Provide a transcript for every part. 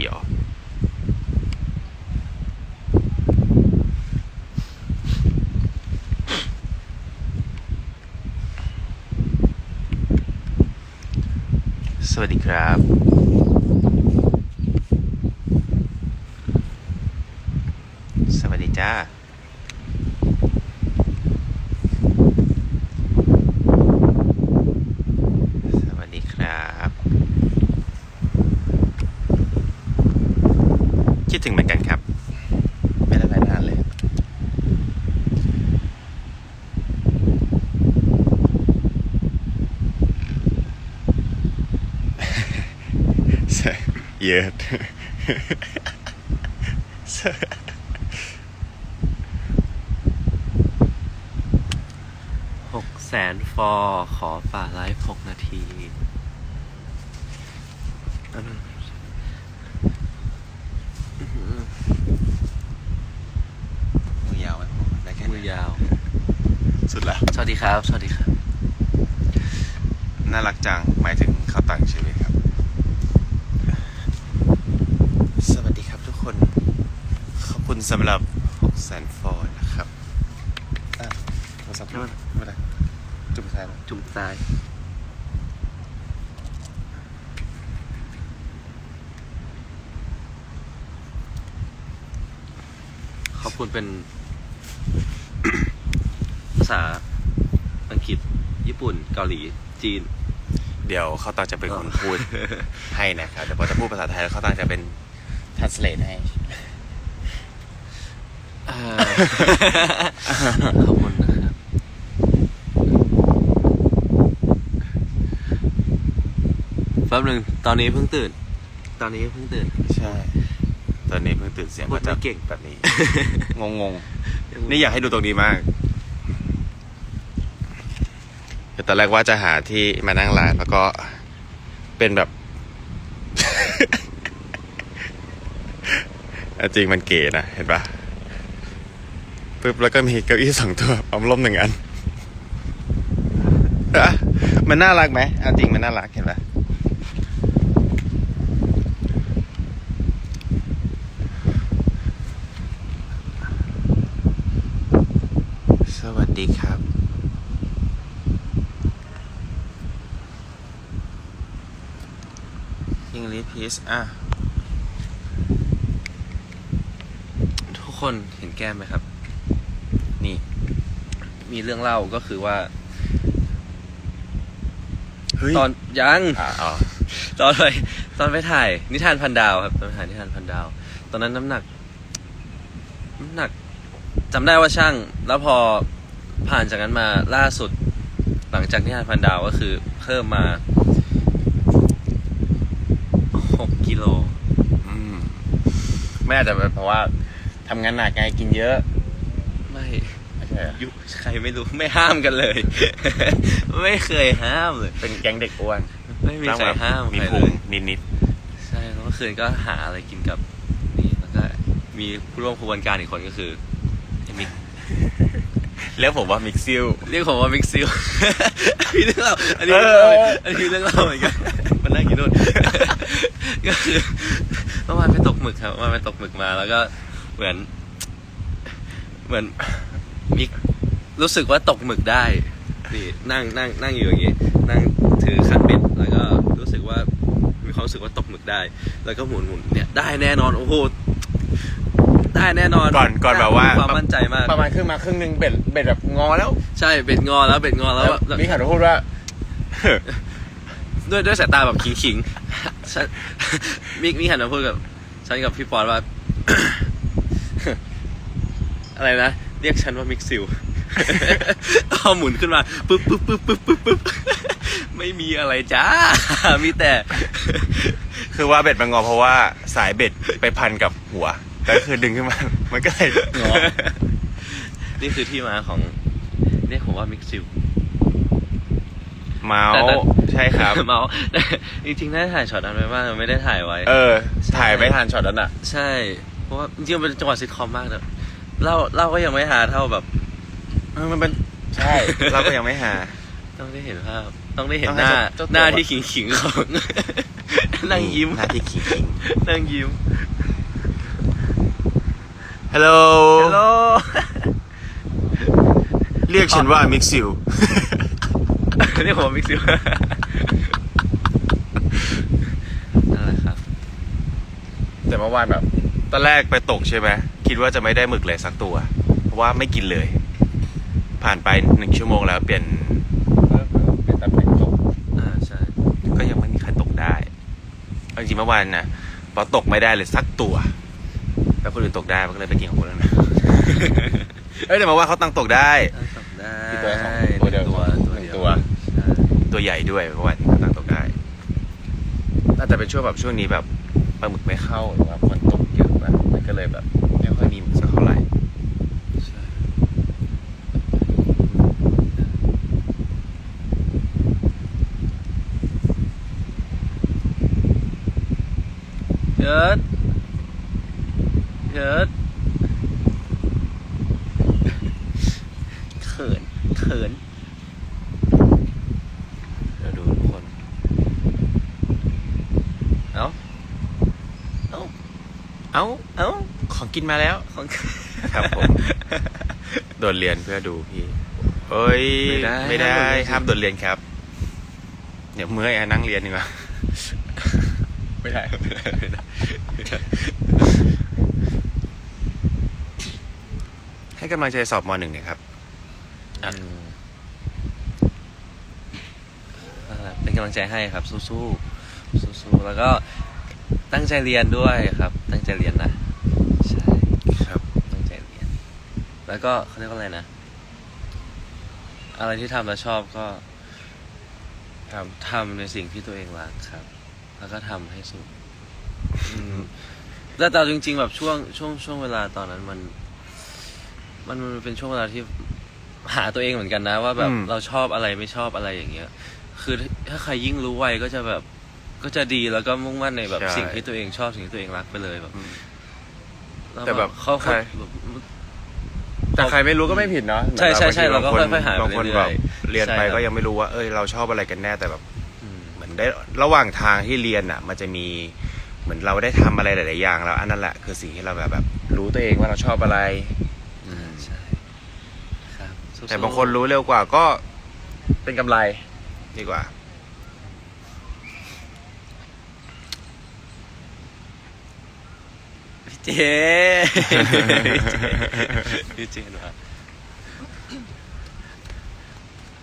ทีอ๋อสวัสดีครับสวัสดีจ้า สวัสดีครับ คิ ดถึงเหมือนกันครับ ไม่ได้ไปนานเลยใช่เยอะหกแสนฟอร์ขอป่าไลฟ์หกนาทีอันนั้นอื้อหือ มือยาวไหมได้แค่ มือยาว สุดละ สวัสดี ครับ สวัสดีครับ น่ารักจัง หมายถึงเขาตั้งชีวิตครับ สวัสดีครับทุกคน ขอบคุณสำหรับ6แสนฟอร์นะครับอะโทรศัพท์ไม่เป็นไรไม่เป็นไรจุ่มแทนจุ่มตาย ขอบคุณเป็น ภาษาอังก ฤษ ญี่ปุ่น เกาหลี จีน เดี๋ยวเขาตั้งจะเป็นคนพูดให้นะครับเดี๋ยวพอจะพูดภาษาไทยแล้วเขาตั้งจะเป็น translate ให้เอ่อขอบคุณนะครับแป๊บหนึ่งตอนนี้เพิ่งตื่น ตอนนี้เพิ่งตื่น ใช่ ตอนนี้เพิ่งตื่นเสียงพูดก็จะไม่เก่งแบบนี้งงงๆ นี่อยากให้ดูตรงนี้มาก คือตอนแรกว่าจะหาที่มานั่งร้านแล้วก็เป็นแบบ จริงมันเก๋นะ เห็นปะปึ๊บแล้วก็มีเก้าอี้สองตัวอ้อมร่มหนึ่งอันอะมันน่ารักไหมเอาจริงมันน่ารักเห็นปะสวัสดีครับ ยิงลีพีสอะ ทุกคนเห็นแก้มไหมครับ นี่ มีเรื่องเล่าก็คือว่าเฮ้ยตอนยังอะอ๋อตอนไปตอนไปถ่าย นิทานพันดาวครับตอนไปถ่ายนิทานพันดาว ตอนนั้นน้ำหนักน้ำหนักจำได้ว่าช่าง แล้วพอผ่านจากนั้นมาล่าสุด หลังจากนิทานพันดาวก็คือเพิ่มมาหกกิ โลอืมไม่อาจจะเป็นเพราะว่าทำงานหนักไงกินเยอะไม่ไม่ใช่เหรอยุใครไม่รู้ไม่ห้ามกันเลย ไม่เคยห้ามเลย เป็นแก๊งเด็กอ้วนไม่มีใครห้ามมีใครพุเลงยนิดใช่แล้วเมื่อคืนก็หาอะไรกินกับนี่แล้วก็มีผู้ร่วมขบวนการอีกคนก็คือไอ้มิกๆแล้วผมว่ามิกซิล เรียกผมว่ามิกซิลมีเรื่องเล่าอันนี้เรื่องเล่าเออ อันนี้เรื่องเล่าเหมือนกันมันนั่งกินนู่น ก็คือเมื่อวานไปตกหมึกครับเมื่อวานไปตกหมึกมาแล้วก็เหมือน เหมือนมิกรู้สึกว่าตกหมึกได้นี่นั่งนั่งนั่งอยู่อย่างงี้ นั่งถือคันเบ็ดแล้วก็รู้สึกว่ามีความรู้สึกว่าตกหมึกได้ แล้วก็หมุนหมุนเนี่ยได้แน่นอนโอ้โหได้แน่นอนก่อนก่อนแบบว่า ความมั่นใจมากประมาณครึ่งมาครึ่งหนึ่งเบ็ดเบ็ดแบบงอแล้ว ใช่เบ็ดงอแล้วเบ็ดงอแล้วแบบมิกหันมาพูดว่า ด้วยด้วยสายตาแบบขิงขิงๆฉันมิกมิกหันมาพูดกับ ฉันกับพี่ปอนว่า อะไรนะ เรียกฉันว่ามิกซิลพอหมุนขึ้นมาปึ๊บปึ๊บปึ๊บปึ๊บปึ๊บปึ๊บไม่มีอะไรจ้า มีแต่ คือว่าเบ็ดมันงอเพราะว่าสายเบ็ดไปพันกับหัวแล้วคือดึงขึ้นมา มันก็เลยงอ นี่คือที่มาของเรียกผมว่ามิกซิล เมาแต่แต่ส์ใช่ครับ เมาแต่จริงๆได้ถ่ายช็อตนั้นไว้บ้างแต่ไม่ได้ถ่ายไว้ เออ ถ่ายไม่ทันช็อตนั้นอะ ใช่ เพราะว่าจริงๆมันเป็นจังหวะซิทคอมมากนะเล่าเล่าก็ยังไม่หาเท่าแบบเออมันเป็นใช่เราก็ยังไม่หา ต้องได้เห็นภาพ ต้องได้เห็นต้องหให้น้าเจ้าตัวหน้าที่ขิงขิงๆของนั่งยิ้มหน้าที่ขิงขิงนั่งยิ้มฮัลโหลฮัลโหลเรียกฉันว่ามิกซิล นี่ผมมิกซิวนั่นแหละครับ แต่เมื่อวานแบบ ตอนแรกไปตกใช่ไหมคิดว่าจะไม่ได้หมึกเลยสักตัว เพราะว่าไม่กินเลย ผ่านไปหนึ่งชั่วโมงแล้วเปลี่ยนเปลี่ยนตำแหน่งตกอ่าใช่ ก็ยังไม่มีใครตกได้เอาจริงๆเมื่อวานนะพอตกไม่ได้เลยสักตัว แล้วคนอื่นตกได้มันก็เลยไปกินของคนนั้นนะเอ้ยแต่เมาว่าเขาตั้งตกได้ตั้งตกได้ ตัวใหญ่ด้วยเมื่อวานเขาตั้งตกได้ น่าจะเป็นช่วงแบบช่วงนี้แบบปลาหมึกไม่เข้าหรือว่าฝนตกเยอะแบบมันก็เลยแบบไม่ค่อยมีหมึกสักเท่าไหร่ใช่เยิดเยิดเขินเขิน เดี๋ยวดูทุกคน เอ้าเอ้าเอ้าเอ้าของกินมาแล้วของครับผม โดดเรียนเพื่อดูพี่ เอ้ย ไม่ได้ไม่ได้ห้าห้ามมโดโดดดเรีเรียยนนครับ เดี๋ยวเมื่อยอะนั่งเรียนดีกว่าไม่ได้ไม่ได้ไม่ได้ไม่ได้ให้กำลังใจสอบมหนึ่งหน่อยครับอะนั่นแหละเป็นกำลังใจให้ครับสู้ๆ สู้ๆแล้วก็ตั้งใจเรียนด้วยครับ ตั้งใจเรียนนะใช่ครับ ตั้งใจเรียน แล้วก็เขาเรียกว่าอะไรนะ อะไรที่ทำแล้วชอบก็ทำทำในสิ่งที่ตัวเองรักครับ แล้วก็ทำให้สุดอืมแต่แต่จริง ๆ แบบช่วงช่วงช่วงเวลาตอนนั้นมัน มันมันเป็นช่วงเวลาที่หาตัวเองเหมือนกันนะ ว่าแบบอืม เราชอบอะไรไม่ชอบอะไรอย่างเงี้ย คือถ้าใครยิ่งรู้ไวก็จะแบบ ก็จะดีแล้วก็มุ่งมั่นในแบบสิ่งที่ตัวเองชอบสิ่งที่ตัวเองรักไปเลยแบบอืมล้วแต่แบบเขาใครเขาแบบ แต่ใครไม่รู้ก็ไม่ผิดเนาะใช่ใช่ใช่หมือนบบเราก็บงนค่อยๆหาไปบางคนเรื่อยๆแบบเรียนไปใช่ครับ ก็ยังไม่รู้ว่าเอ้ยเราชอบอะไรกันแน่แต่แบบ อืม เหมือนได้ระหว่างทางที่เรียนอะ มันจะมีเหมือนเราได้ทำอะไรหลาย ๆ อย่างแล้ว อันนั้นแหละคือสิ่งที่เราแบบแบบ รู้ตัวเองว่าเราชอบอะไรอ่าใช่ครับสู้ๆแต่บางคนรู้เร็วกว่าก็เป็นกำไรดีกว่า เจพี่เจนวะ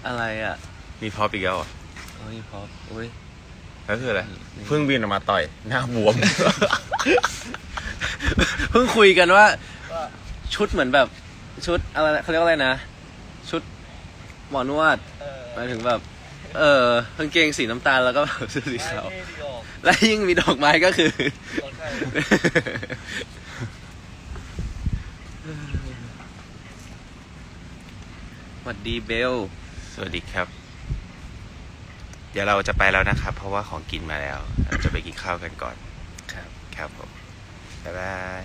อะไรอะมีพอปอีกแล้วเหรอโอ้ยพอปโอ้ย แล้วคืออะไรนี่เพิ่งบินออกมาต่อย หน้าบวม เพิ่งคุยกันว่า ชุดเหมือนแบบ ชุดอะไรเขาเรียกว่าอะไรนะ ชุดหมอนวดหมายถึงแบบ เออกางเกงสีน้ำตาลแล้วก็แบบเสื้อสีขาวและยิ่งมีดอกไม้ก็คือ สวัสดีเบล สวัสดีครับ เดี๋ยวเราจะไปแล้วนะครับ เพราะว่าของกินมาแล้วเราจะไปกินข้าวกันก่อน ครับ ครับผม บ๊ายบาย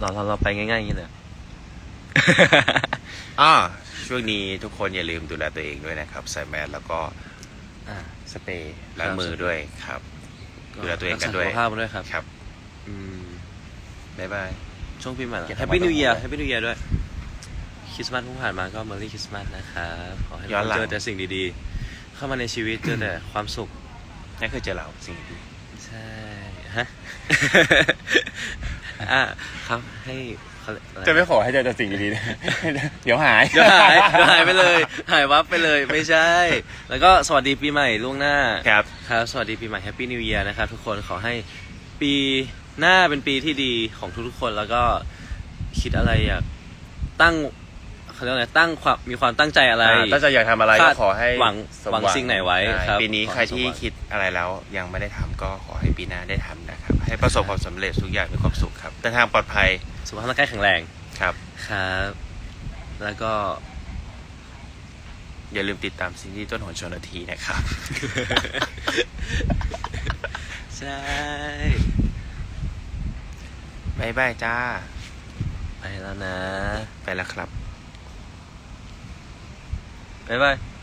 เราเราเราไปง่ายๆอย่างนี้เลย อ่าช่วงนี้ทุกคนอย่าลืมดูแลตัวเองด้วยนะครับ ใส่แมสแล้วก็อ่า สเปรย์ล้างมือด้วยครับ ดูแลตัวเองกันด้วย รัษาสุขภาพมาด้วยครับ ครับอืมบ๊ายบาย ช่วงปีใหม่ละอย่าแฮปทำปี้มานิวเยียร์ต้องแฮปปี้นิวเยียร์ด้วยคริสต์มาสเพิ่งผ่านมาก็ม e รี่คริสต์มาสนะครับขอให้ย้อนหลัง เจอแต่สิ่งดีๆ เข้ามาในชีวิตเจอแต่ความสุข นั่นคือเจอเราสิ่งดี ใช่ ฮะ อะครับให้ เขาอรจะไม่ขอให้เจอแต่สิ่งดีๆนะเดี๋ยวหาย เดี๋ยวหายเดี๋ยวหายไปเลย หายวับไปเลยไม่ใช่ แล้วก็สวัสดีปีใหม่ล่วงหน้าครับ ครับ สวัสดีปีใหม่แฮปปี้นิว e ยียร์นะครับทุกคนขอให้ปีหน้าเป็นปีที่ดีของทุกๆคนแล้วก็คิดอะไรอยากตั้ง เขาเรียกว่าอะไรตั้งความมีความตั้งใจอะไรอ่าถ้าจะอยากทำอะไรก็คาดขอให้หวังสมหวังสิ่งไหนไว้ใช่ครับ ปีนี้ขอใครให้สมที่หวังคิดอะไรแล้วยังไม่ได้ทำก็ขอให้ปีหน้าได้ทำนะครับ ให้ประสบความสำเร็จทุกอย่างมีความสุขครับเดินทางปลอดภัยสุขภาพร่างกายแข็งแรงครับ ครับ แล้วก็ อย่าลืมติดตามซีรีส์ต้นหนชนทีนะครับ ใช่บายบายจ้า ไปแล้วนะ ไปแล้วครับ บ๊ายบาย